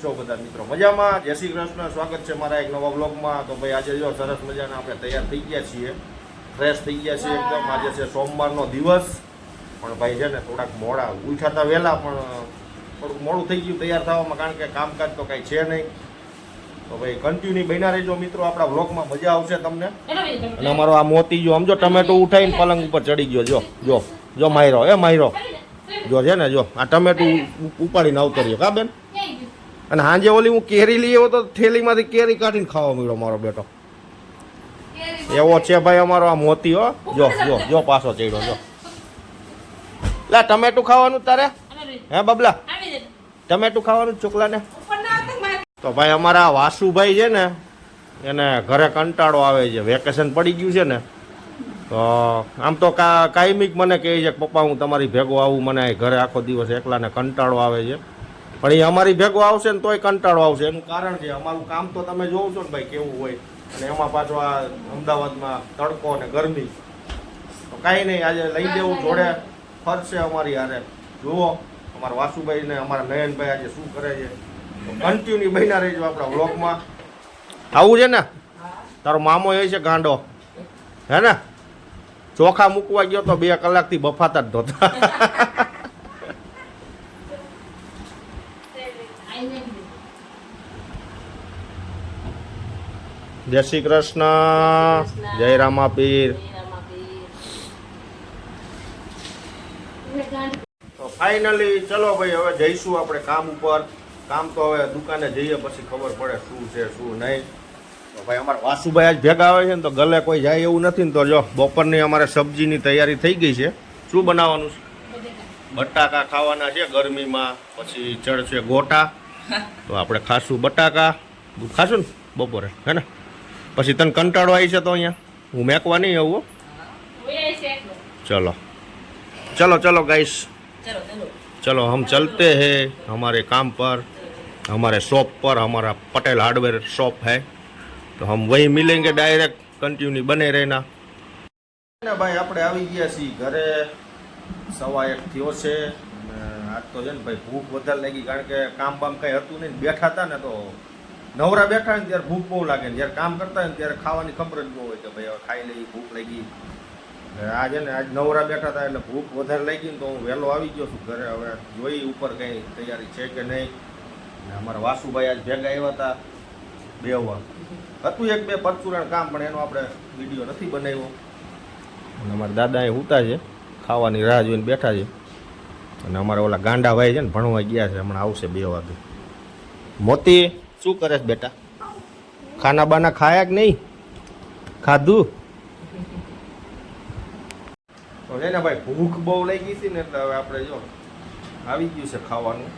છો બધા મિત્રો? મજામાં? જય શ્રી કૃષ્ણ. સ્વાગત છે મારા એક નવા બ્લોગમાં તો ભાઈ આજે જો સરસ મજાના આપણે તૈયાર થઈ ગયા છીએ. ફ્રેશ થઈ ગયા છીએ એકદમ. આજે છે સોમવારનો દિવસ. પણ ભાઈ છે ને થોડાક મોડા ઉઠ્યા વહેલા, પણ થોડુંક મોડું થઈ ગયું તૈયાર થવામાં, કારણ કે કામકાજ તો કાંઈ છે નહીં. તો ભાઈ કન્ટિન્યુ બન્યા રહેજો મિત્રો. આપણા બ્લોગમાં મજા આવશે તમને. અને અમારો આ મોતી જો સમજો ટમેટો ઉઠાવીને પલંગ ઉપર ચડી ગયો. જો જો જો માયરો, એ માયરો. જો છે ને, જો, આ ટમેટું ઉપાડીને આવતો રહ્યો. કા બેન? અને સાંજે ઓલી હું કેરી લઈ આવ્યો તો થેલીમાંથી કેરી કાઢીને ખાવા મળ્યો મારો બેટો. એવો છે ભાઈ અમારો આ મોતી, હો. જો જો જો પાછો ચડ્યો, જો. લા, ટમેટું ખાવાનું તારે? હે, બબલા? ટમેટું ખાવાનું ચોકલાને? તો ભાઈ અમારા વાસુભાઈ છે ને, એને ઘરે કંટાળો આવે છે વેકેશન પડી ગયું છે ને. તો આમ તો કાયમિક મને કહે છે કે પપ્પા, હું તમારી ભેગો આવું, મને ઘરે આખો દિવસ એકલાને કંટાળો આવે છે. પણ એ અમારી ભેગો આવશે ને તોય કંટાળો આવશે. એનું કારણ છે, અમારું કામ તો તમે જોવો છો ને ભાઈ, કેવું હોય. અને એમાં પાછો આ અમદાવાદમાં તડકો અને ગરમી. તો કાંઈ નહીં, આજે લઈ દેવું જોડે ફરશે અમારી હારે. જુઓ, અમારા વાસુભાઈ ને અમારા નયનભાઈ આજે શું કરે છે. કન્ટિન્યુ બન્યા રહીજો આપણા વ્લોગમાં. આવું છે ને? તારો મામો એ છે ગાંડો. હે ને? ચોખા મૂકવા ગયો તો બે કલાકથી બફાતા જ નહોતા જય શ્રી કૃષ્ણ. જય રામાપીર. તો ફાઇનલી ચલો ભાઈ, હવે જઈશું આપણે કામ ઉપર. કામ તો હવે દુકાને જઈએ, પછી ખબર પડે શું છે, શું નહીં. તો ભાઈ, અમારા વાસુભાઈ આજ ભેગા આવે છે ને તો ગલે કોઈ જાય એવું નથી ને તો જો, બપોરની અમારે સબ્જીની તૈયારી થઈ ગઈ છે. શું બનાવવાનું છે? બટાકા ખાવાના છે ગરમીમાં, પછી ચડશે ગોટા. તો આપણે ખાશું બટાકા. ખાશું ને બપોરે, હે ને? પછી તને કંટાળો આવી છે તો અહીંયા હું મેકવા નહીં આવું હો. ચલો ચલો ચલો ગાઈશ चलो हम चलते हैं हमारे काम पर हमारे शॉप पर हमारा पटेल हार्डवेयर शॉप है तो हम वहीं मिलेंगे डायरेक्ट कंटिन्यू बने रहना ભાઈ આપણે આવી ગયા છીએ ઘરે સવા એક થયો છે અને આજ તો છે ને ભાઈ ભૂખ વધારે લાગી કારણ કે કામ બામ કંઈ હતું નહીં બેઠા હતા ને તો નવરા બેઠા ને ત્યારે ભૂખ બહુ લાગે જ્યારે કામ કરતા હોય ને ત્યારે ખાવાની ખબર જ બહુ હોય કે ભાઈ હવે ખાઈ લઈ ભૂખ લાગી. આજે ને, આજ નવરા બેઠા હતા એટલે ભૂખ વધારે લાગી ને તો હું વહેલો આવી ગયો છું ઘરે. હવે જોઈ ઉપર કંઈ તૈયારી છે કે નહીં. અમારા વાસુભાઈ આજ ભેગા આવ્યા હતા બે હતું એક બે પરચુરણ કામ, પણ એનો આપણે વીડિયો નથી બનાવ્યો. અને અમારા દાદા એ ઉતા છે, ખાવાની રાહ જોઈને બેઠા છે. અને અમારા ઓલા ગાંડા ભાઈ છે ને, ભણવા ગયા છે, હમણાં આવશે બે વાગે. મોતી શું કરે છે બેટા? ખાના બાના ખાયા કે નહીં? ખાધું? છે ને ભાઈ ભૂખ બહુ લાગી હતી ને એટલે હવે આપણે જો આવી ગયું છે ખાવાનું.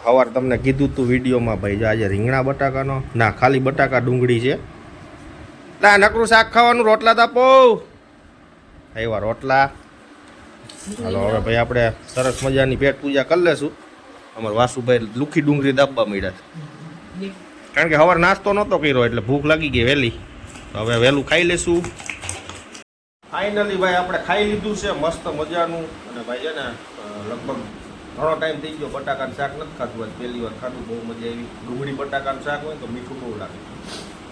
સવાર તમને કીધું તું વિડીયોમાં ભાઈ જો આજે રીંગણા બટાકાનો ના ખાલી બટાકા ડુંગળી છે. ના નકરું શાક ખાવાનું રોટલા તાપો આવ્યા રોટલા. હાલો હવે ભાઈ આપણે સરસ મજાની પેટ પૂજા કરી લેશું. અમારા વાસુભાઈ લુખી ડુંગળી દાબવા મળ્યા છે. કારણ કે સવાર નાસ્તો નહોતો કર્યો, એટલે ભૂખ લાગી ગઈ વહેલી. હવે વહેલું ખાઈ લેશું. ફાઇનલી ભાઈ, આપણે ખાઈ લીધું છે, મસ્ત મજાનું. અને ભાઈ છે ને લગભગ ઘણો ટાઈમ થઈ ગયો બટાકાનું શાક નથી ખાધું હોય પહેલી વાર ખાધું, બહુ મજા આવી. ડુંગળી બટાકાનું શાક હોય તો મીઠું બહુ લાગે.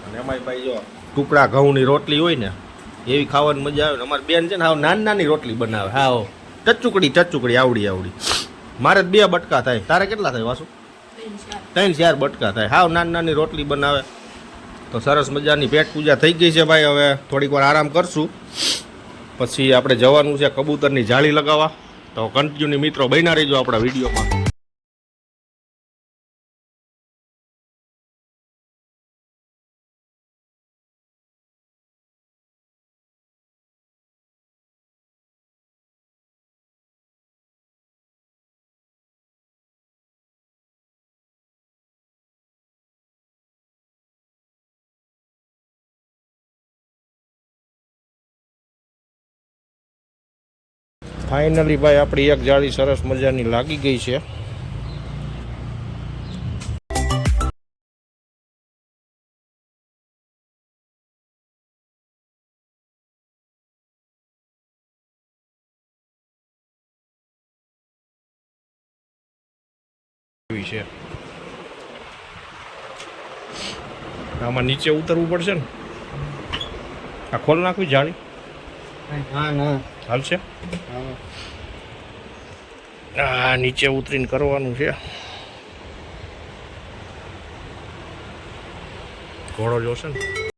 અને એમાંય ભાઈ જો, ટુકડા ઘઉંની રોટલી હોય ને, એવી ખાવાની મજા આવે. ને અમારી બેન છે ને, હાવ નાની નાની રોટલી બનાવે. હાવ. ટચુકડી ટચુકડી, આવડી આવડી. મારે જ બે બટકા થાય. તારે કેટલા થાય વાસુ? ત્રણ ચાર. બટકા થાય. હાવ નાની નાની રોટલી બનાવે. તો સરસ મજાની પેટ પૂજા થઈ ગઈ છે ભાઈ. હવે થોડીક વાર આરામ કરશું. પછી આપણે જવાનું છે કબૂતરની જાળી લગાવવા. તો કન્ટિન્યુ મિત્રો બન્યા રહીજો આપણા વિડીયોમાં. ફાઇનલી ભાઈ, આપણી એક જાળી સરસ મજાની લાગી ગઈ છે. છે. આમાં નીચે ઉતરવું પડશે ને? આ ખોલ નાખવી જાળી. હા ના. હાલશે આ નીચે ઉતરીને કરવાનું છે. ઘોડો જોશે ને?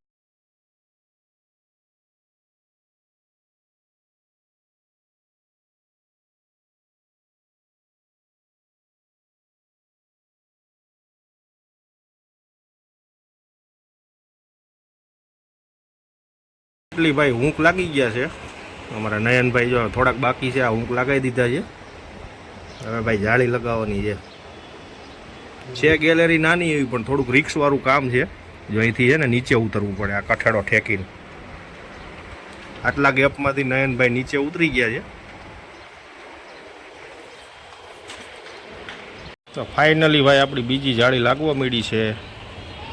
એટલી ભાઈ ઊંઘ લાગી ગયા છે. અમારા નયનભાઈ જો થોડાક બાકી છે, આ ઊંઘ લગાવી દીધા છે. હવે ભાઈ જાળી લગાવવાની છે. છે ગેલેરી નાની એવી, પણ થોડુંક રિક્સવાળું કામ છે. જો અહીંથી છે ને નીચે ઉતરવું પડે, આ કઠાડો ઠેકીને. આટલા ગેપમાંથી નયનભાઈ નીચે ઉતરી ગયા છે. તો ફાઇનલી ભાઈ આપણી બીજી જાળી લાગવા મળી છે.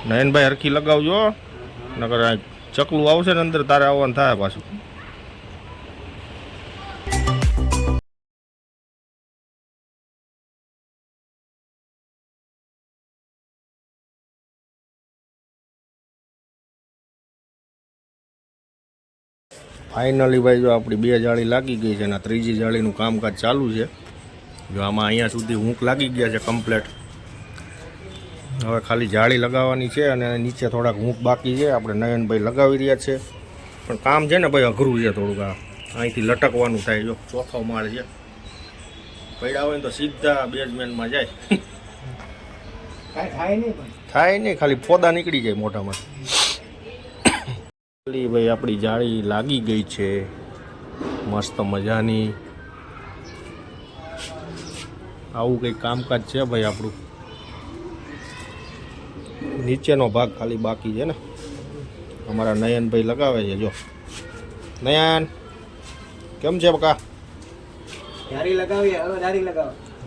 નયનભાઈ હરખી લગાવજો નગર ચકલું આવશે ને અંદર તારે આવવાનું થાય પાછું. ફાઇનલી ભાઈ, જો આપણી બે જાળી લાગી ગઈ છે અને ત્રીજી જાળીનું કામકાજ ચાલુ છે. જો આમાં અહીંયા સુધી ઊંઘ લાગી ગયા છે કમ્પ્લેટ હવે ખાલી જાળી લગાવવાની છે અને નીચે થોડાક હૂંક બાકી છે. આપણે નયનભાઈ લગાવી રહ્યા છે. પણ કામ છે ને ભાઈ અઘરું છે થોડુંક આ. અહીંથી લટકવાનું થાય. જો ચોથો માળ છે. પડ્યા હોય ને તો સીધા બેઝમેન્ટમાં જાય. કાંઈ થાય નહીં થાય નહીં ખાલી ફોદા નીકળી જાય મોટામાં ખાલી ભાઈ આપણી જાળી લાગી ગઈ છે. મસ્ત મજાની. આવું કંઈક કામકાજ છે ભાઈ આપણું? નીચેનો ભાગ ખાલી બાકી છે ને. અમારા નયનભાઈ લગાવે છે જો. નયન કેમ છે બકા?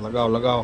લગાવો લગાવો.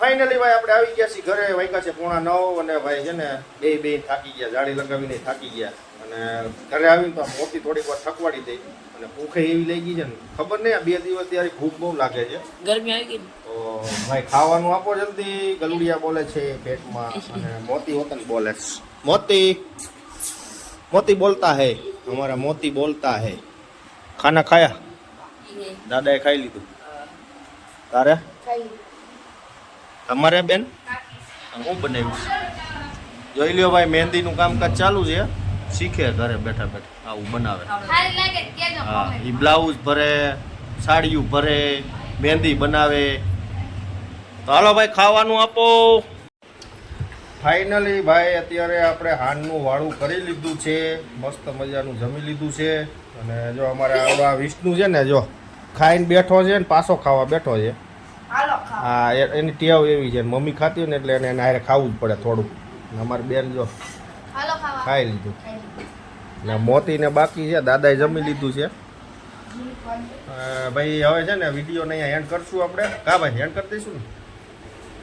ફાઇનલી ભાઈ આપણે આવી ગયા છીએ ઘરે. વાગ્યા છે પોણા નવ અને ભાઈ છે ને બે બે થાકી ગયા જાળી લગાવીને થાકી ગયા. અને ઘરે આવીને તો મોટી થોડીક વાર થકવાડી થઈ અને ભૂખે એવી લઈ ગઈ છે ને ખબર નહીં આ બે દિવસ ત્યારે ભૂખ બહુ લાગે છે. ગરમી આવી ગઈ તો ભાઈ ખાવાનું આપો જલ્દી. ગલુડિયા બોલે છે પેટમાં અને મોતી હોતન બોલે મોતી મોતી બોલતા હે અમારા મોતી બોલતા હે. ખાના ખાયા? દાદાએ ખાઈ લીધું. તારે? તમારે બેન હું બનાવ્યું જોઈ લ્યો ભાઈ મહેંદીનું કામકાજ ચાલુ છે શીખે ઘરે બેઠા બેઠા. આવું બનાવે. હા એ બ્લાઉઝ ભરે સાડીયું ભરે મહેંદી બનાવે. તો હાલો ભાઈ ખાવાનું આપો. ફાઇનલી ભાઈ અત્યારે આપણે હાનનું વાળું કરી લીધું છે. મસ્ત મજાનું જમી લીધું છે. અને જો અમારે આવડા વિષ્ણુ છે ને જો ખાઈને બેઠો છે ને પાછો ખાવા બેઠો છે. હા એની ટેવ એવી છે. મમ્મી ખાતી હોય ને એટલે એને હારે ખાવું જ પડે થોડું અમારી બેન જો. ખાઈ લીધું. ને મોતી ને બાકી છે. દાદાએ જમી લીધું છે. ભાઈ હવે છે ને વિડીયોને અહીંયા એન્ડ કરશું આપણે. કા ભાઈ એન્ડ કરી દઈશું ને?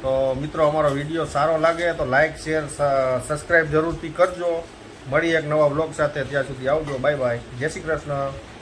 તો મિત્રો અમારો વીડિયો સારો લાગે તો લાઈક શેર સબસ્ક્રાઈબ જરૂરથી કરજો. મળીએ એક નવા બ્લોગ સાથે. ત્યાં સુધી આવજો. બાય બાય જય શ્રી કૃષ્ણ.